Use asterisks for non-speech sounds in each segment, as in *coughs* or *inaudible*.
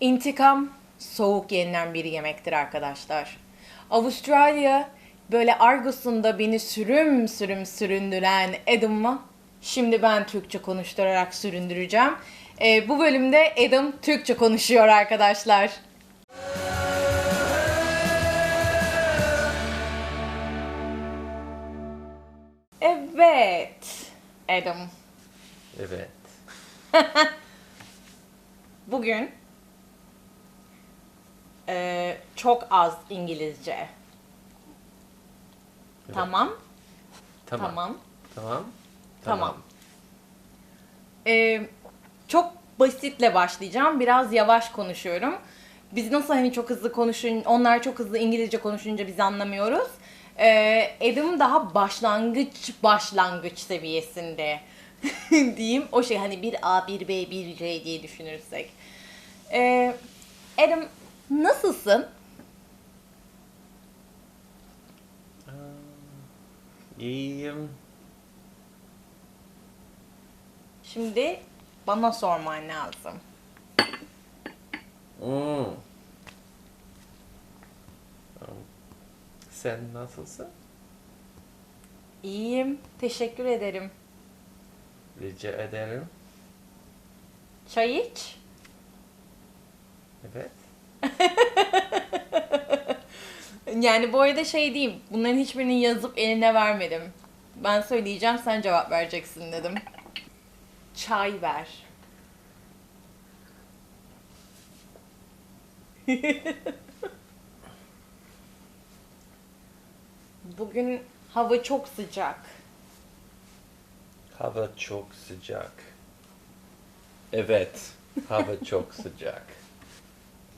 İntikam soğuk yenilen bir yemektir arkadaşlar. Avustralya böyle Argos'unda beni sürüm sürüm süründüren Adam'ı şimdi ben Türkçe konuşturarak süründüreceğim. Ee, bu bölümde Adam Türkçe konuşuyor arkadaşlar. Evet. Adam. Evet. *laughs* Bugün eee, çok az İngilizce. Tamam. Tamam. Tamam. Tamam. Tamam. Eee, çok basitle başlayacağım. Biraz yavaş konuşuyorum. Biz nasıl hani çok hızlı konuşun, onlar çok hızlı İngilizce konuşunca biz anlamıyoruz. Eee Adam daha başlangıç başlangıç seviyesinde *laughs* diyeyim. O şey hani bir A, bir B, bir C diye düşünürsek. Eee Adam nasılsın? İyiyim. Şimdi bana sorman lazım. Hmm. Sen nasılsın? İyiyim. Teşekkür ederim. Rica ederim. Çay iç. Evet. *laughs* Yani bu arada şey diyeyim. Bunların hiçbirini yazıp eline vermedim. Ben söyleyeceğim sen cevap vereceksin dedim. Çay ver. *laughs* Bugün hava çok sıcak. Hava çok sıcak. Evet. Hava çok sıcak.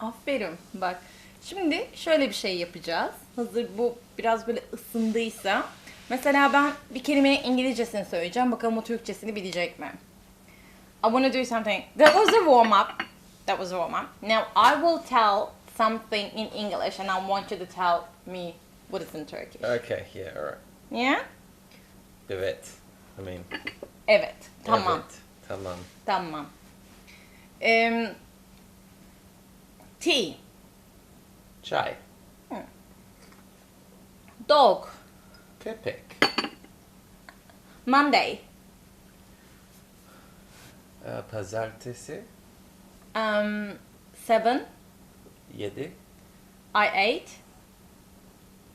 Aferin. Bak. Şimdi şöyle bir şey yapacağız. Hazır bu biraz böyle ısındıysa. Mesela ben bir kelimenin İngilizcesini söyleyeceğim. Bakalım o Türkçesini bilecek mi? I want to do something. That was a warm up. That was a warm up. Now I will tell something in English and I want you to tell me what is in Turkish. Okay, yeah, alright. Yeah? Evet. I mean, Evet. Tamam. Evet. Tamam. Tamam. Um, tea. Çay. Dog. Köpek. Monday. Ee, Pazartesi. Um, seven. Yedi. I ate.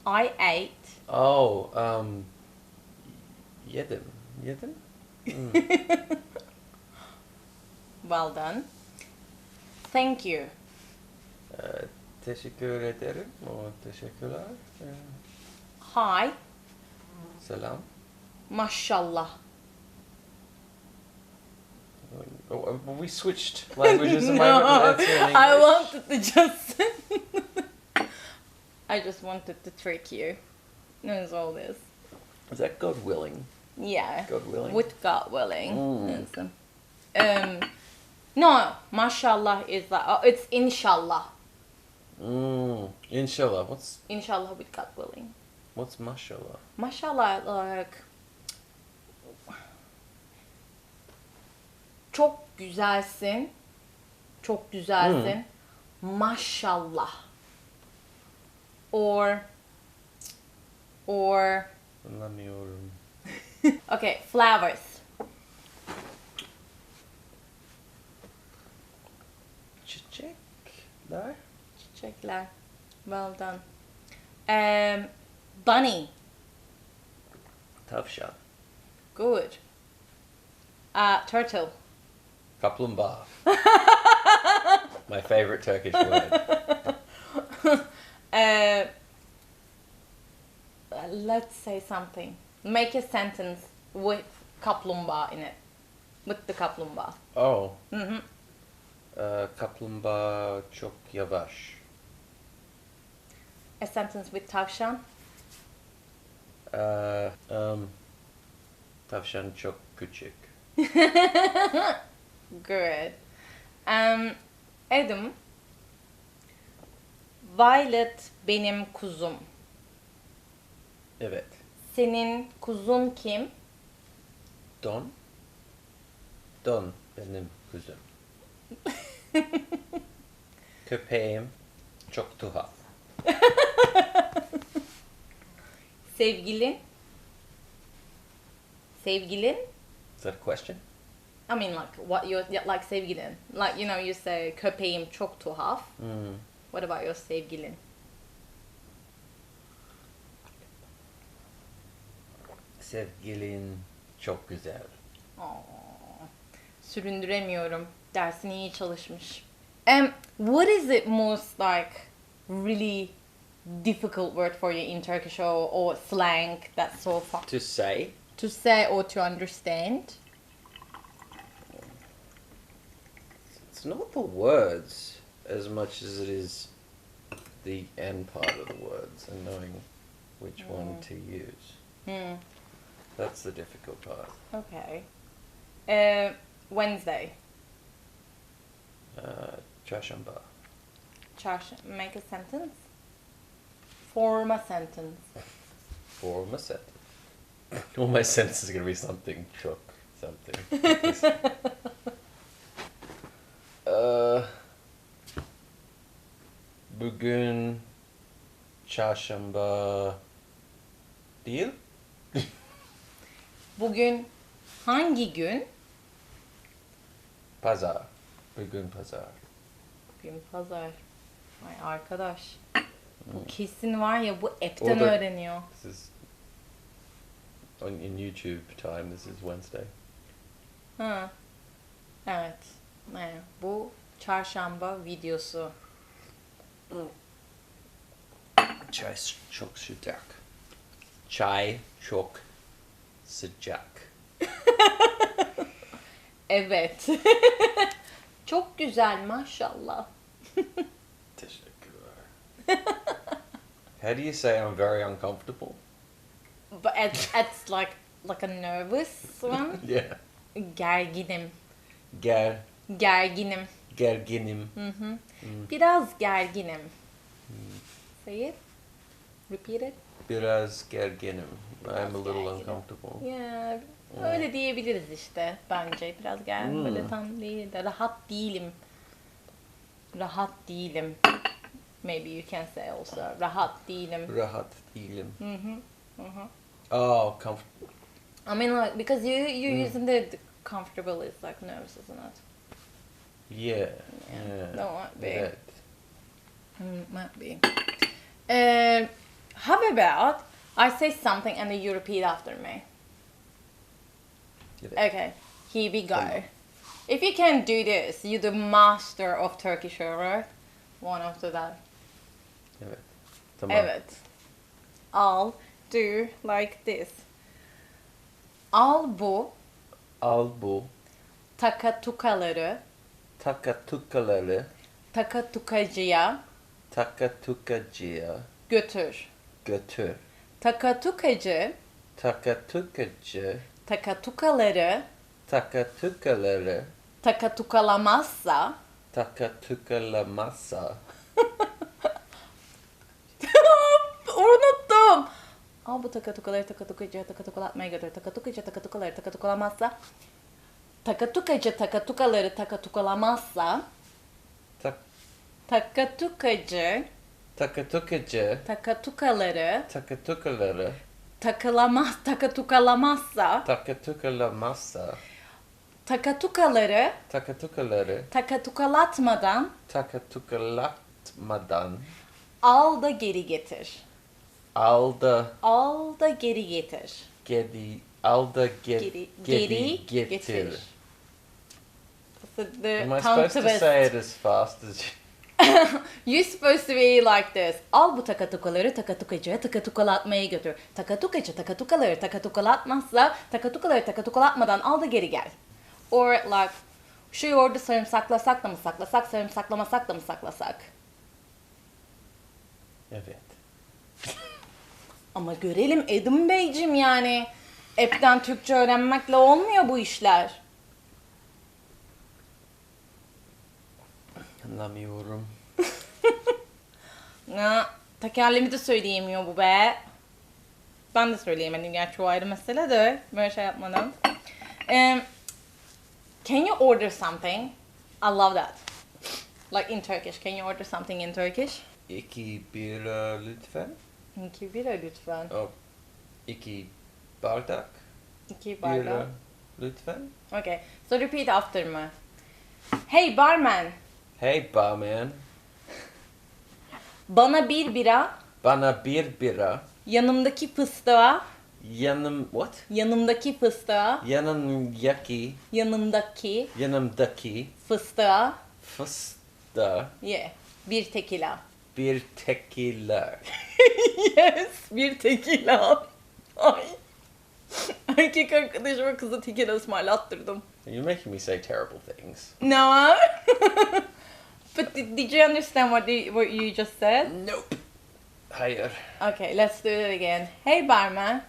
I ate. Oh, um, yedim. Yedim? Hmm. *laughs* Well done. Thank you. Teşekkür ederim. O teşekkürler. Hi. selam. Mashallah. Oh, uh, we switched languages. I, *laughs* no, *laughs* I wanted to just. *laughs* I just wanted to trick you. That's all this. Is that God willing? Yeah. God willing. With God willing. Mm. Um, no, mashallah is like oh, it's inshallah. Mm, inshallah. What's Inshallah with God willing. what's mashallah? Mashallah like çok güzelsin. Çok güzelsin. Maşallah. Or or Anlamıyorum. *laughs* okay, flowers. Çiçekler. Well done. Um, bunny. shot. Good. Uh, turtle. Kaplumbağa. *laughs* My favorite Turkish word. *laughs* Uh, let's say something. Make a sentence with kaplumbağa in it. With the kaplumbağa. Oh. Mhm. Ee, kaplumbağa çok yavaş. A sentence with tavşan. Ee, um, tavşan çok küçük. *laughs* Good. Um, Adam. Violet benim kuzum. Evet. Senin kuzun kim? Don. Don benim kuzum. *laughs* Köpeğim çok tuhaf. Sevgilin. Sevgilin. Is that a question? I mean like what your like sevgilin. Like you know you say köpeğim çok tuhaf. Hmm. What about your sevgilin? Sevgilin çok güzel. Aa, süründüremiyorum. Dersini iyi çalışmış. Um, what is it most like really difficult word for you in Turkish or, or slang that's so fun To say, to say or to understand? it's not the words as much as it is the end part of the words and knowing which one to use. Hmm. That's the difficult part. Okay. Uh, Wednesday. Uh, Çarşamba. Çarşı. Make a sentence. Form a sentence. Form a sentence. *coughs* All my sentences going to be something çok something. *laughs* uh, bugün çarşamba değil. *laughs* Bugün hangi gün? Pazar. Bugün pazar. Bugün pazar. Ay arkadaş. Bu kesin var ya bu app'ten Orada- öğreniyor. This is on in YouTube time. This is Wednesday. Ha. Evet. Ne? Bu çarşamba videosu. Çay çok sıcak. Çay çok sıcak. *laughs* Evet. *laughs* Çok güzel maşallah. *laughs* *laughs* How do you say I'm very uncomfortable? But it's, it's like like a nervous one. *laughs* Yeah. Gerginim. Ger Gerginim. gerginim. Hı hı. Hmm. Biraz gerginim. Say it. Repeat it. Biraz gerginim. I'm a little gerginim. uncomfortable. Ya öyle diyebiliriz işte bence. Biraz Hmm. böyle tam değil de rahat değilim. Rahat değilim. Maybe you can say also rahat değilim. Rahat değilim. Hı hı. Oh, comfortable. I mean like because you you're Hmm. using the, comfortable is like nervous isn't it? Yeah. Yeah. Yeah. That might be. Evet. Mm, might be. Uh, how about I say something and then you repeat after me? Okay, here we go. If you can do this, you're the master of Turkish right? One after that. Evet. Tamam. Evet. I'll do like this. Al bu Al bu takatukaları takatukaları takatukacıya takatukacıya götür. götür. Takatukacı Takatukacı takatukaları takatukaları takatukalamazsa takatukalamazsa Unuttum. Al bu takatukaları takatukacıya takatukalatmaya götür. Takatukacı takatukaları takatukalamazsa Takatukacı takatukaları takatukalamazsa tak Takatukacı takatukacı takatukaları takatukaları takılamaz takatukalamazsa takatukalamazsa takatukaları takatukaları takatukalatmadan takatukalatmadan al da geri getir. Al da Al da geri getir. geri al da geri, Geri, geri, geri getir. getir. So the Am I supposed to say it as fast as you? *laughs* You're supposed to be like this. Al bu takatukaları takatukacıya takatukalatmaya götür. Takatukacı takatukaları takatukalatmazsa takatukaları takatukalatmadan al da geri gel. Or like şu yoğurdu sarımsaklasak da mı saklasak, sarımsaklamasak da mı saklasak? Evet. *laughs* Ama görelim Edim Beyciğim yani. App'ten Türkçe öğrenmekle olmuyor bu işler. Anlamıyorum. *laughs* Ha, tekerlemi de söyleyemiyor bu be. Ben de söyleyemedim gerçi o ayrı mesele de. Böyle şey yapmadım. Um, can you order something? I love that. Like in Turkish. Can you order something in Turkish? İki bira lütfen. İki bira lütfen. Oh, iki bardak İki bira bardak. lütfen. Okay. So repeat after me. Hey barman. Hey barman, Bana bir bira. bana bir bira. Yanımdaki fıstığa. Yanım what? Yanımdaki fıstığa. Yanımdaki Yanımdaki yanımdaki fıstığa. fıstığa Yeah. Bir tekila. Bir tequila. *laughs* yes. Bir tekila. Ay. Erkek arkadaşıma kızı tekila ısmarlattırdım. You're making me say terrible things. No. *laughs* but did, did you understand what, the, what you just said? Nope. Hayır. Okay, let's do it again. Hey barman.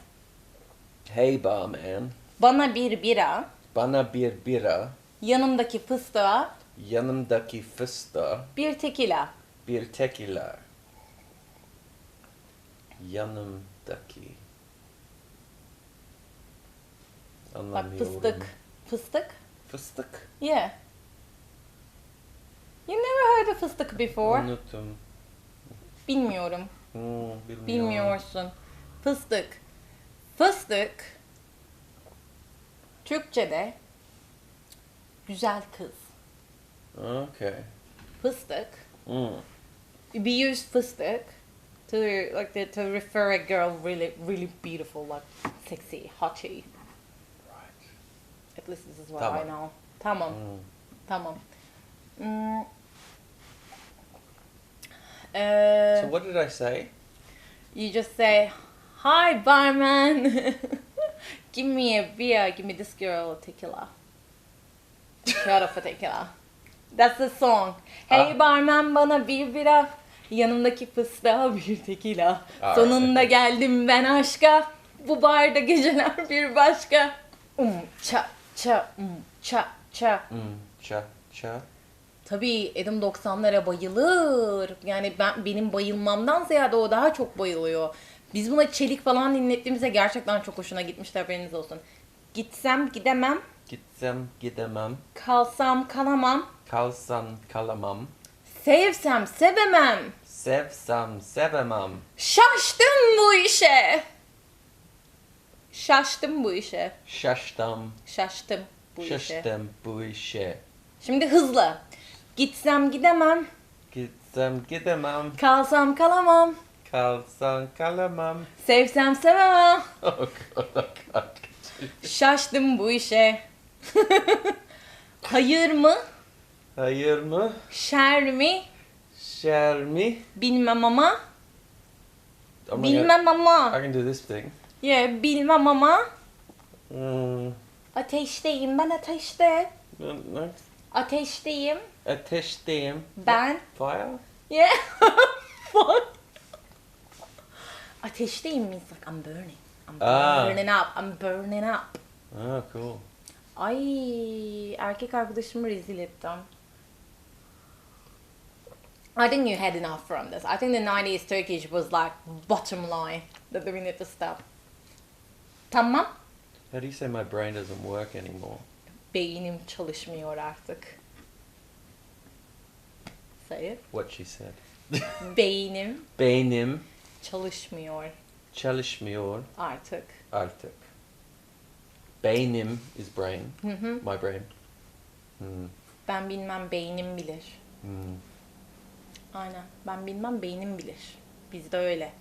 Hey barman, Bana bir bira. bana bir bira. Yanımdaki fıstığa. Yanımdaki fıstığa Bir tekila. Bir tequila. Yanımdaki. Bak Anlamıyorum. fıstık. Fıstık? Fıstık. Yeah. You never heard of fıstık before? Unuttum. Bilmiyorum. Hmm, bilmiyorum. Bilmiyorsun. Fıstık. Fıstık. Türkçe'de güzel kız. Okay. Fıstık. Mm. We use fıstık to like the, to refer a girl really really beautiful, like sexy, hottie. Right. At least this is what Tamam. I know. Tamam. Mm. Tamam. Mm. Uh, So what did I say? you just say, "Hi, barman. *laughs* give me a beer. Give me this girl a tequila. For tequila." That's the song. *laughs* Hey Ah. barman bana bir bira. Yanımdaki fıstığa *laughs* bir tekila. Sonunda geldim ben aşka. Bu barda geceler bir başka. Um ça ça um ça ça. Mm. Cha cha. Tabii Adam 90'lara bayılır. Yani ben benim bayılmamdan ziyade o daha çok bayılıyor. Biz buna çelik falan dinlettiğimizde gerçekten çok hoşuna gitmişti haberiniz olsun. Gitsem gidemem, Gitsem gidemem. kalsam kalamam, Kalsam kalamam. Sevsem sevemem. Sevsem sevemem. Şaştım bu işe. Şaştım bu işe. Şaştım. Şaştım bu işe. Şaştım bu işe. Şimdi hızlı. Gitsem gidemem, Gitsem gidemem. kalsam kalamam, Kalsam kalamam. sevsem sevemem. *laughs* Oh god, continue. Şaştım bu işe. *laughs* Hayır mı? Hayır mı? Şer mi? Şer mi? Bilmem ama. I'm Bilmem gonna- I ama. can do this thing. Yeah, bilmem ama. Mm, Ateşteyim ben ateşte. no. Ateşteyim Ateşteyim. ben. Fire? Yeah. *laughs* Fuck. Ateşteyim means like I'm burning. I'm Ah. burning up. I'm burning up. Oh, cool. Ay erkek arkadaşımı rezil ettim. I think you had enough from this. I think the 90s Turkish was like bottom line that we need to stop. Tamam. How do you say my brain doesn't work anymore? Beynim çalışmıyor artık. Say it. What she said. Beynim *laughs* Beynim çalışmıyor çalışmıyor artık. artık. Beynim is brain. Hı hı. My brain. Hmm. Ben bilmem beynim bilir. Hmm. Aynen. Ben bilmem beynim bilir. Bizde öyle.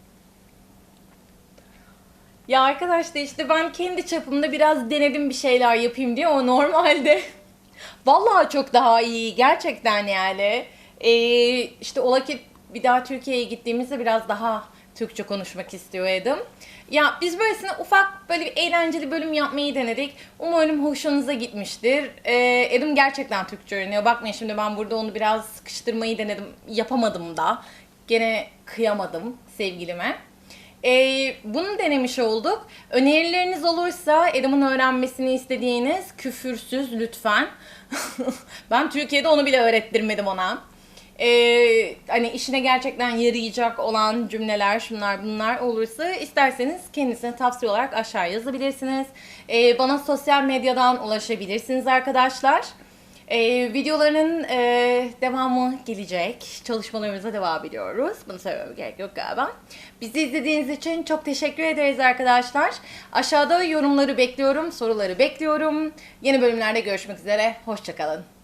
Ya arkadaşlar işte ben kendi çapımda biraz denedim bir şeyler yapayım diye o normalde *laughs* vallahi çok daha iyi gerçekten yani. Ee, işte ola ki bir daha Türkiye'ye gittiğimizde biraz daha Türkçe konuşmak istiyordum. Ya biz böylesine ufak böyle bir eğlenceli bölüm yapmayı denedik. Umarım hoşunuza gitmiştir. Ee, Edim gerçekten Türkçe öğreniyor. Bakmayın şimdi ben burada onu biraz sıkıştırmayı denedim. Yapamadım da. Gene kıyamadım sevgilime. Ee, bunu denemiş olduk. Önerileriniz olursa Adam'ın öğrenmesini istediğiniz küfürsüz lütfen. *laughs* ben Türkiye'de onu bile öğrettirmedim ona. Ee, hani işine gerçekten yarayacak olan cümleler şunlar bunlar olursa isterseniz kendisine tavsiye olarak aşağı yazabilirsiniz. Ee, bana sosyal medyadan ulaşabilirsiniz arkadaşlar. Ee, videoların e, devamı gelecek. Çalışmalarımıza devam ediyoruz. Bunu söylememe gerek yok galiba. Bizi izlediğiniz için çok teşekkür ederiz arkadaşlar. Aşağıda yorumları bekliyorum, soruları bekliyorum. Yeni bölümlerde görüşmek üzere. Hoşçakalın.